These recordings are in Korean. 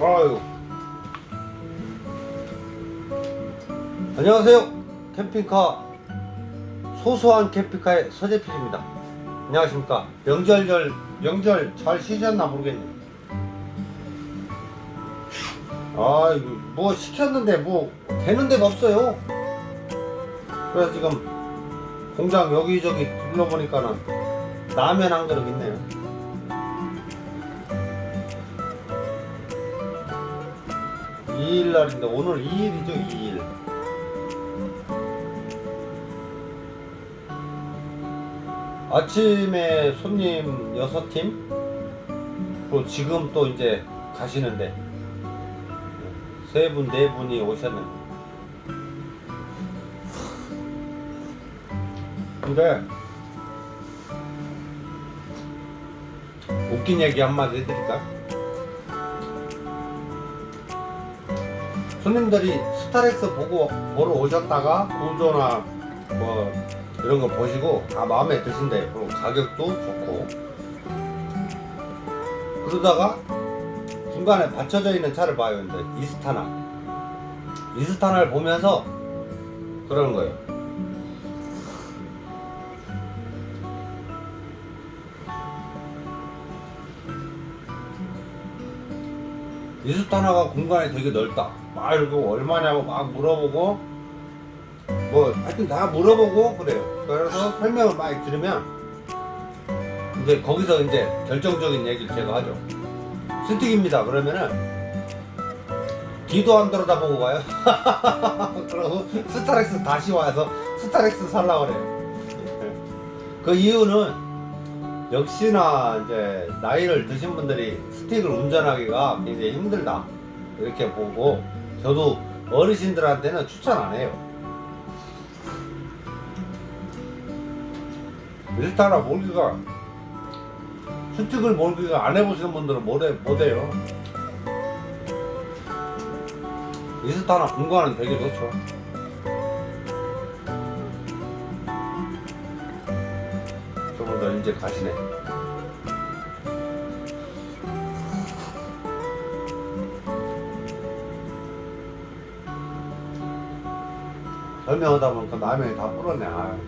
아유. 안녕하세요. 캠핑카 소소한 캠핑카의 서재필입니다. 안녕하십니까. 명절절 명절 잘 쉬셨나 모르겠네요. 아, 이거 뭐 시켰는데 뭐 되는 데가 없어요. 그래서 지금 공장 여기저기 둘러보니까는 라면 한 그릇 있네 요. 이일 날인데 오늘 2일이죠 2일. 아침에 손님 6팀? 또 지금 또 이제 가시는데 세 분, 네 분이 오셨는데. 근데 웃긴 얘기 한마디 해드릴까 손님들이 스타렉스 보고 보러 오셨다가 구조나 뭐 이런 거 보시고 다 마음에 드신대. 그리고 가격도 좋고. 그러다가 중간에 받쳐져 있는 차를 봐요. 이제 이스타나. 이스타나를 보면서 그러는 거예요. 이스타나가 공간이 되게 넓다. 막 이러고 얼마냐고 막 물어보고 뭐 하여튼 다 물어보고 그래요. 그래서 설명을 많이 들으면 이제 거기서 이제 결정적인 얘기를 제가 하죠. 스틱입니다. 그러면은 뒤도 안 돌아다보고 가요. 그러고 스타렉스 다시 와서 스타렉스 살라 그래요. 그 이유는 역시나 이제 나이를 드신 분들이 스틱을 운전하기가 굉장히 힘들다 이렇게 보고 저도 어르신들한테는 추천 안 해요. 일타나 몰기가 스틱을 몰기가 안 해보시는 분들은 못해, 못해요. 이스타나 공간은 되게 좋죠. 저분들 이제 가시네. 설명하다 보니까 라면이 다 불었네. 아유.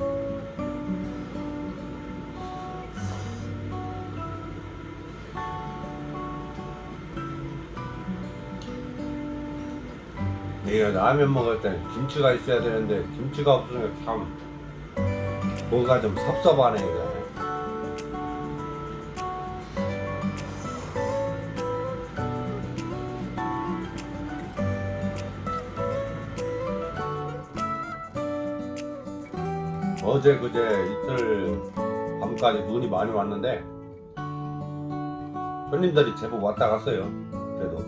라면 먹을 때 김치가 있어야 되는데 김치가 없으니까 참 뭐가 좀 섭섭하네 이거. 어제 그제 이틀 밤까지 눈이 많이 왔는데 손님들이 제법 왔다 갔어요. 그래도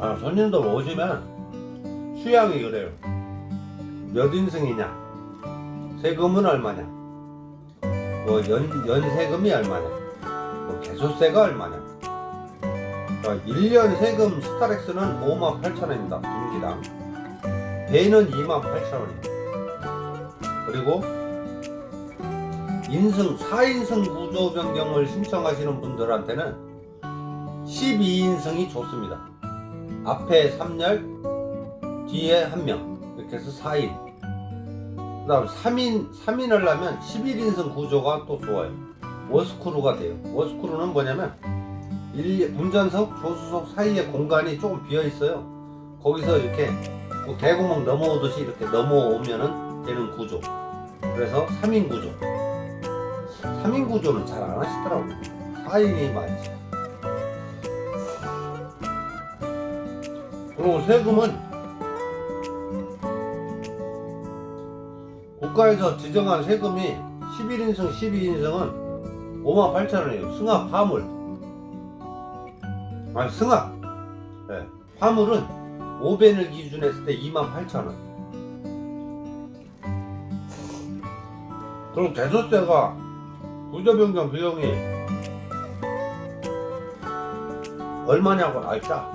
아, 손님들 오시면 수양이 그래요. 몇 인승이냐? 세금은 얼마냐? 뭐 연, 연세금이 얼마냐? 뭐 개소세가 얼마냐? 자, 1년 세금 스타렉스는 5만 8천 원입니다. 분기당. 배는 2만 8천 원입니다. 그리고 인승 4인승 구조 변경을 신청하시는 분들한테는 12인승이 좋습니다. 앞에 3열, 뒤에 1명. 이렇게 해서 4인. 그 다음 3인, 3인 하려면 11인승 구조가 또 좋아요. 워스크루가 돼요. 워스크루는 뭐냐면, 일- 운전석, 조수석 사이에 공간이 조금 비어 있어요. 거기서 이렇게 뭐 개구멍 넘어오듯이 이렇게 넘어오면은 되는 구조. 그래서 3인 구조. 3인 구조는 잘 안 하시더라고요. 4인이 많지. 그리고 세금은 국가에서 지정한 세금이 11인승, 12인승은 5만 8천 원이에요. 승합, 화물. 아니, 승합. 네. 화물은 5벤을 기준했을 때 2만 8천 원. 그럼 대소세가 구조변경 비용이 얼마냐고 알자.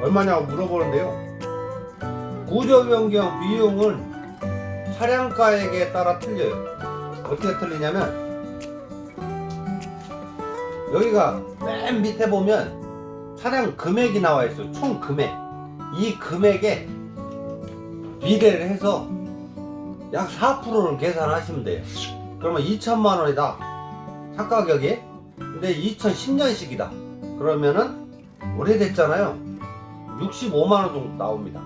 얼마냐고 물어보는데요. 구조 변경 비용은 차량가액에 따라 틀려요. 어떻게 틀리냐면 여기가 맨 밑에 보면 차량 금액이 나와 있어요. 총 금액. 이 금액에 비례를 해서 약 4%를 계산하시면 돼요. 그러면 2천만 원이다. 차 가격이. 근데 2010년식이다. 그러면은 오래됐잖아요. 65만 원 정도 나옵니다.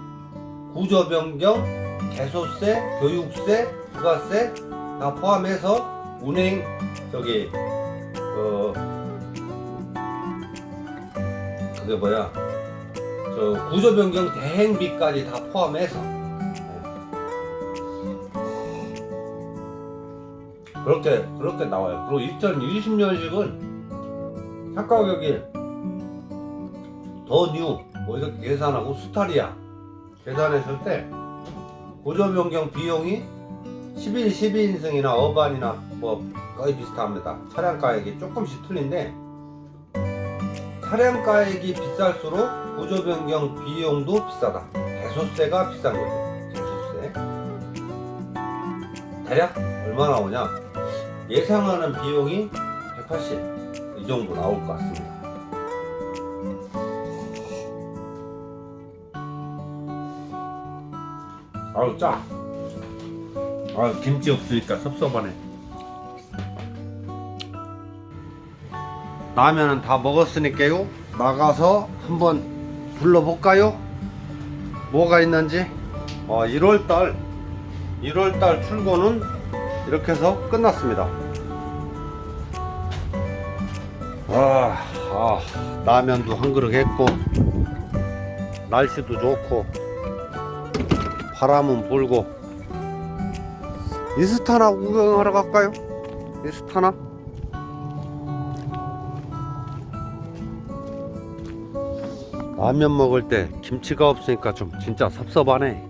구조 변경, 개소세, 교육세, 부가세 다 포함해서 운행 저기 어 그게 뭐야 저 구조 변경 대행비까지 다 포함해서 그렇게 그렇게 나와요. 그리고 2020년식은 차 가격이 더 뉴, 뭐 이렇게 계산하고 스타리아 계산했을 때 구조 변경 비용이 11, 12인승이나 어반이나 뭐 거의 비슷합니다. 차량 가액이 조금씩 틀린데 차량 가액이 비쌀수록 구조 변경 비용도 비싸다. 개소세가 비싼 거죠. 개소세. 대략 얼마 나오냐? 예상하는 비용이 180 이 정도 나올 것 같습니다. 아우 짜. 아 김치 없으니까 섭섭하네. 라면은 다 먹었으니까요. 나가서 한번 불러볼까요? 뭐가 있는지. 어, 1월달 1월달 출고는 이렇게 해서 끝났습니다. 아, 아, 라면도 한 그릇 했고 날씨도 좋고 바람은 불고 이스타나 구경하러 갈까요? 이스타나? 라면 먹을 때 김치가 없으니까 좀 진짜 섭섭하네.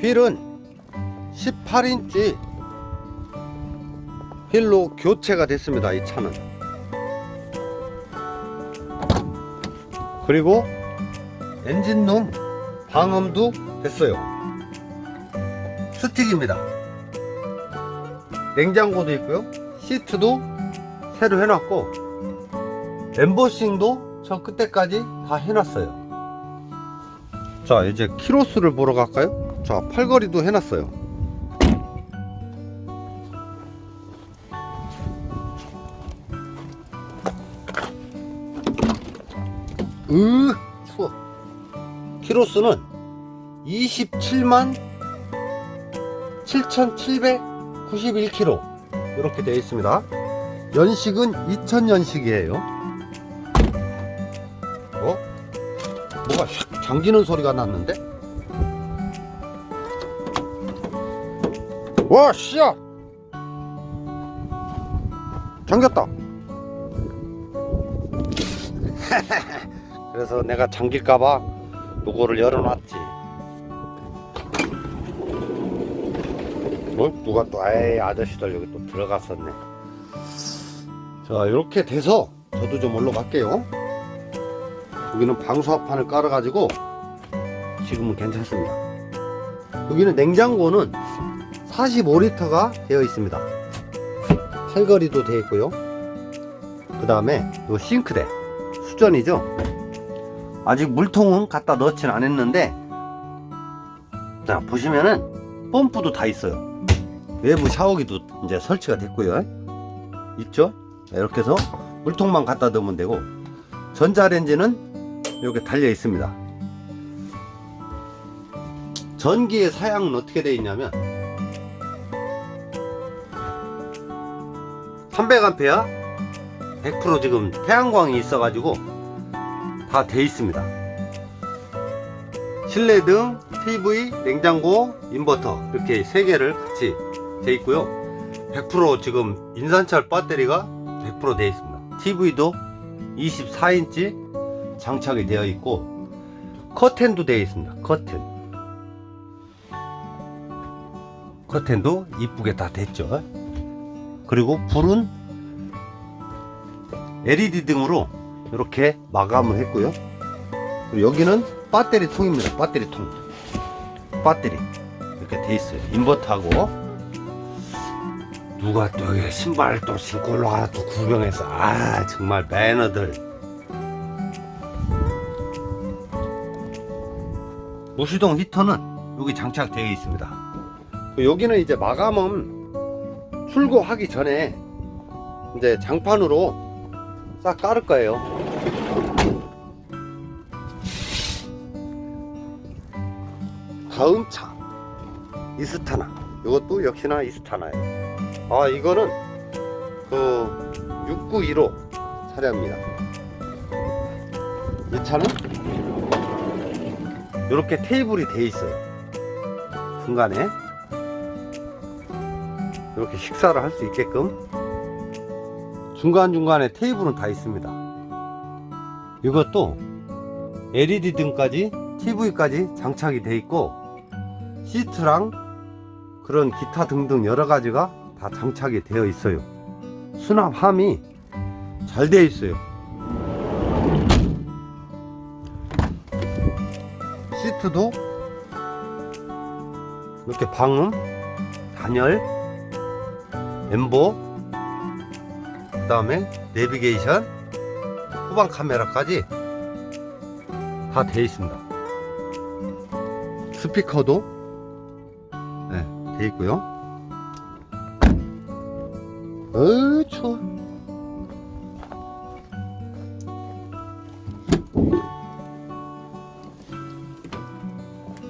휠은 18인치 휠로 교체가 됐습니다. 이 차는. 그리고 엔진룸 방음도 됐어요. 스틱입니다. 냉장고도 있고요. 시트도 새로 해놨고 엠보싱도 저 끝에까지 다 해놨어요. 자 이제 키로수를 보러 갈까요? 자 팔걸이도 해놨어요. 으 추워. 키로수는 27만 7,791km 이렇게 되어 있습니다. 연식은 2000년식이에요. 어? 뭐가 샥 잠기는 소리가 났는데? 와, 씨야! 잠겼다. 그래서 내가 잠길까봐 요거를 열어놨지. 어? 누가 또, 에이, 아저씨들 여기 또 들어갔었네. 자, 이렇게 돼서 저도 좀 올라갈게요. 여기는 방수화판을 깔아 가지고 지금은 괜찮습니다. 여기는 냉장고는 45리터가 되어 있습니다. 팔걸이도 되어 있고요. 그 다음에 요 싱크대 수전이죠. 아직 물통은 갖다 넣진 않았는데 자 보시면은 펌프도 다 있어요. 외부 샤워기도 이제 설치가 됐고요. 있죠? 이렇게 해서 물통만 갖다 넣으면 되고 전자레인지는 이렇게 달려 있습니다. 전기의 사양은 어떻게 되어 있냐면 300A 100% 지금 태양광이 있어 가지고 다 돼 있습니다. 실내 등 TV, 냉장고, 인버터 이렇게 세 개를 같이 돼 있고요. 100% 지금 인산철 배터리가 100%돼 있습니다. TV도 24인치 장착이 되어 있고 커튼도 되어 있습니다. 커튼. 커튼도 이쁘게 다 됐죠. 그리고 불은 LED 등으로 이렇게 마감을 했고요. 여기는 배터리 통입니다. 배터리 통. 배터리 이렇게 돼 있어요. 인버터하고 누가 또 여기 신발 또 신고 올라가 또 구경해서 아 정말 매너들 무시동 히터는 여기 장착되어 있습니다. 여기는 이제 마감은 출고하기 전에 이제 장판으로 싹 깔을 거예요. 다음 차 이스타나 이것도 역시나 이스타나예요. 아 이거는 그 6915 차량입니다. 이 차는 이렇게 테이블이 돼 있어요. 중간에 이렇게 식사를 할 수 있게끔 중간중간에 테이블은 다 있습니다. 이것도 LED 등까지 TV까지 장착이 돼 있고 시트랑 그런 기타 등등 여러 가지가 다 장착이 되어 있어요. 수납함이 잘 되어 있어요. 시트도 이렇게 방음, 단열, 엠보, 그 다음에 내비게이션, 후방 카메라까지 다 되어 있습니다. 스피커도 네, 되어 있고요. 어, 추워.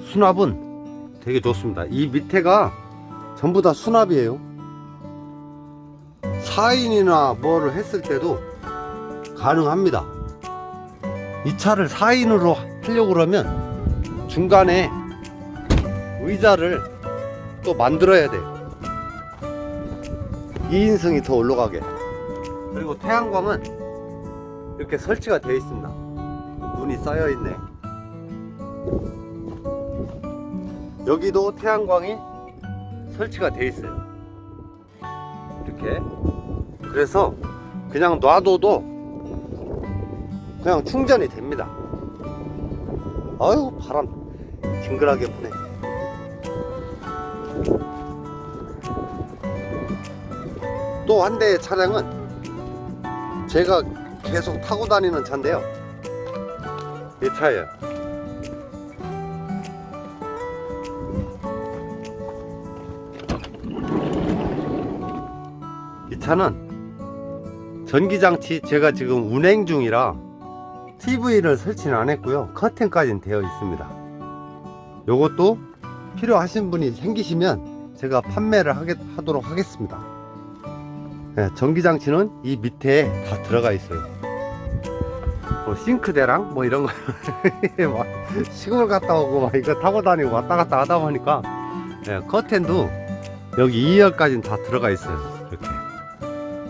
수납은 되게 좋습니다. 이 밑에가 전부 다 수납이에요. 4인이나 뭐를 했을 때도 가능합니다. 이 차를 4인으로 하려고 그러면 중간에 의자를 또 만들어야 돼요. 2인승이 더 올라가게. 그리고 태양광은 이렇게 설치가 되어 있습니다. 눈이 쌓여 있네. 여기도 태양광이 설치가 되어 있어요. 이렇게. 그래서 그냥 놔둬도 그냥 충전이 됩니다. 아유 바람 징그하게 부네. 또 한 대의 차량은 제가 계속 타고 다니는 차인데요. 이 차예요. 이 차는 전기장치 제가 지금 운행 중이라 TV를 설치는 안 했고요. 커튼까지는 되어 있습니다. 요것도 필요하신 분이 생기시면 제가 판매를 하겠, 하도록 하겠습니다. 네, 전기장치는 이 밑에 다 들어가 있어요. 뭐 싱크대랑 뭐 이런 거 막 시골 갔다 오고 막 이거 타고 다니고 왔다 갔다 하다 보니까 네, 커튼도 여기 2열까지는 다 들어가 있어요. 이렇게.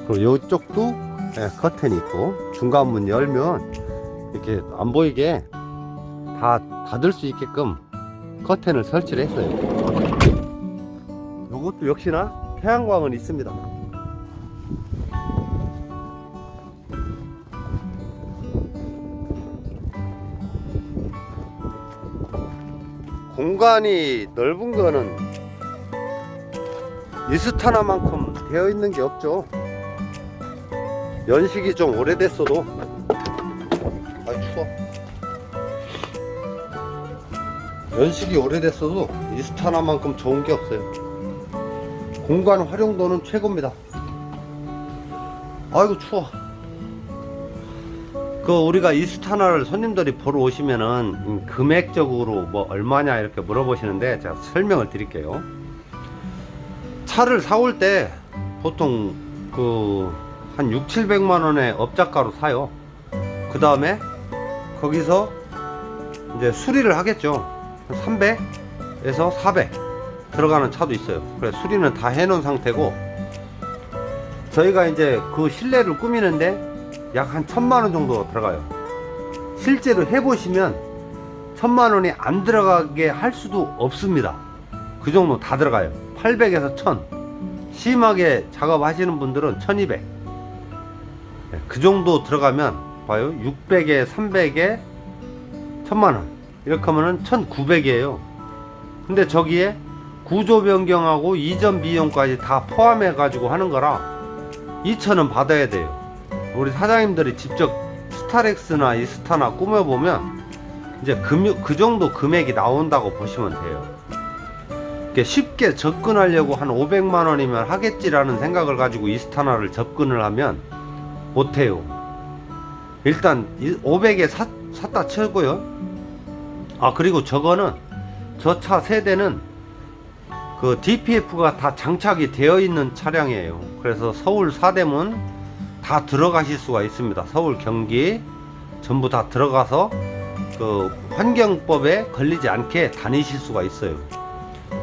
그리고 이쪽도 네, 커튼이 있고 중간 문 열면 이렇게 안 보이게 다 닫을 수 있게끔 커튼을 설치를 했어요. 이것도 역시나 태양광은 있습니다. 공간이 넓은 거는 이스타나만큼 되어 있는 게 없죠. 연식이 좀 오래됐어도 아 추워. 연식이 오래됐어도 이스타나만큼 좋은 게 없어요. 공간 활용도는 최고입니다. 아이고 추워. 그 우리가 이스타나를 손님들이 보러 오시면은 음, 금액적으로 뭐 얼마냐 이렇게 물어보시는데 제가 설명을 드릴게요. 차를 사올 때 보통 그 한 6, 700만 원의 업자가로 사요. 그 다음에 거기서 이제 수리를 하겠죠. 300에서 400 들어가는 차도 있어요. 그래 수리는 다 해놓은 상태고 저희가 이제 그 실내를 꾸미는데 약 한 천만 원 정도 들어가요. 실제로 해보시면 천만 원이 안 들어가게 할 수도 없습니다. 그 정도 다 들어가요. 800에서 1000. 심하게 작업하시는 분들은 1200. 그 정도 들어가면 봐요. 600에 300에 1000만 원. 이렇게 하면은 1900이에요. 근데 저기에 구조 변경하고 이전 비용까지 다 포함해 가지고 하는 거라 2천원 받아야 돼요. 우리 사장님들이 직접 스타렉스나 이스타나 꾸며보면 이제 금, 그 정도 금액이 나온다고 보시면 돼요. 쉽게 접근하려고 한 500만 원이면 하겠지라는 생각을 가지고 이스타나를 접근을 하면 못해요. 일단 500에 사, 샀다 치고요. 아 그리고 저거는 저 차 세대는 그 DPF가 다 장착이 되어 있는 차량이에요. 그래서 서울 사대문 다 들어가실 수가 있습니다. 서울 경기 전부 다 들어가서 그 환경법에 걸리지 않게 다니실 수가 있어요.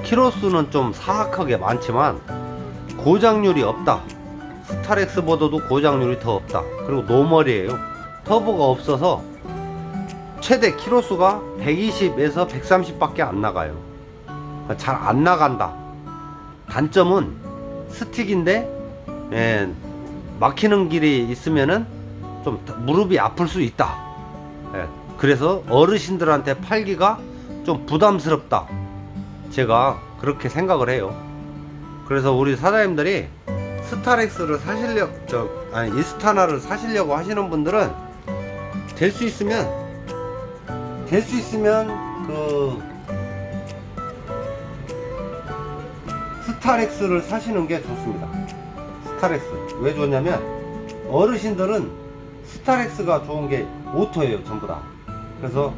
키로수는 좀 사악하게 많지만 고장률이 없다. 스타렉스보다도 고장률이 더 없다. 그리고 노멀이에요. 터보가 없어서 최대 키로수가 120에서 130밖에 안 나가요. 잘 안 나간다. 단점은 스틱인데 예, 막히는 길이 있으면은 좀 무릎이 아플 수 있다. 예, 그래서 어르신들한테 팔기가 좀 부담스럽다. 제가 그렇게 생각을 해요. 그래서 우리 사장님들이 스타렉스를 사시려 저 아니 이스타나를 사시려고 하시는 분들은 될 수 있으면 될 수 있으면 그 스타렉스를 사시는 게 좋습니다. 스타렉스 왜 좋냐면 어르신들은 스타렉스가 좋은 게 오토예요 전부 다. 그래서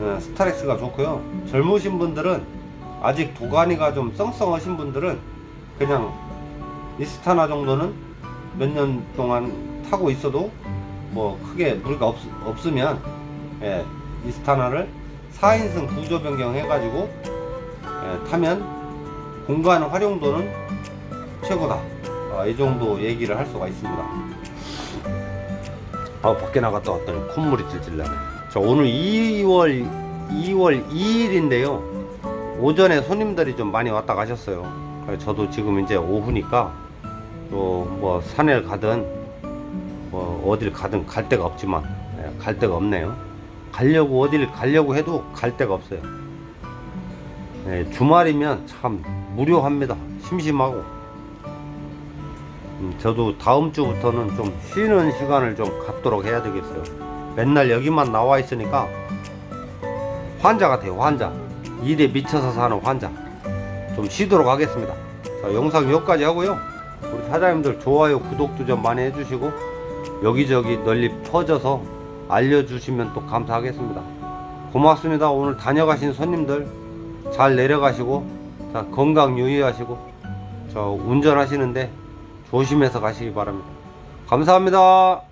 어, 스타렉스가 좋고요. 젊으신 분들은 아직 도가니가 좀 썽썽하신 분들은 그냥 이스타나 정도는 몇 년 동안 타고 있어도 뭐 크게 무리가 없, 없으면 예, 이스타나를 4인승 구조 변경 해가지고 예, 타면 공간 활용도는 최고다. 아, 이 정도 얘기를 할 수가 있습니다. 아, 밖에 나갔다 왔더니 콧물이 찔찔 나네. 자, 오늘 2월 2월 2일인데요. 오전에 손님들이 좀 많이 왔다 가셨어요. 저도 지금 이제 오후니까 또 뭐 산에 가든 뭐 어딜 가든 갈 데가 없지만 예, 갈 데가 없네요. 가려고 어딜 가려고 해도 갈 데가 없어요. 예, 주말이면 참 무료합니다. 심심하고. 음, 저도 다음 주부터는 좀 쉬는 시간을 좀 갖도록 해야 되겠어요. 맨날 여기만 나와 있으니까 환자 같아요, 환자. 일에 미쳐서 사는 환자. 좀 쉬도록 하겠습니다. 자, 영상 여기까지 하고요. 우리 사장님들 좋아요, 구독도 좀 많이 해주시고 여기저기 널리 퍼져서 알려주시면 또 감사하겠습니다. 고맙습니다. 오늘 다녀가신 손님들 잘 내려가시고 자, 건강 유의하시고 저 운전하시는데 조심해서 가시기 바랍니다. 감사합니다.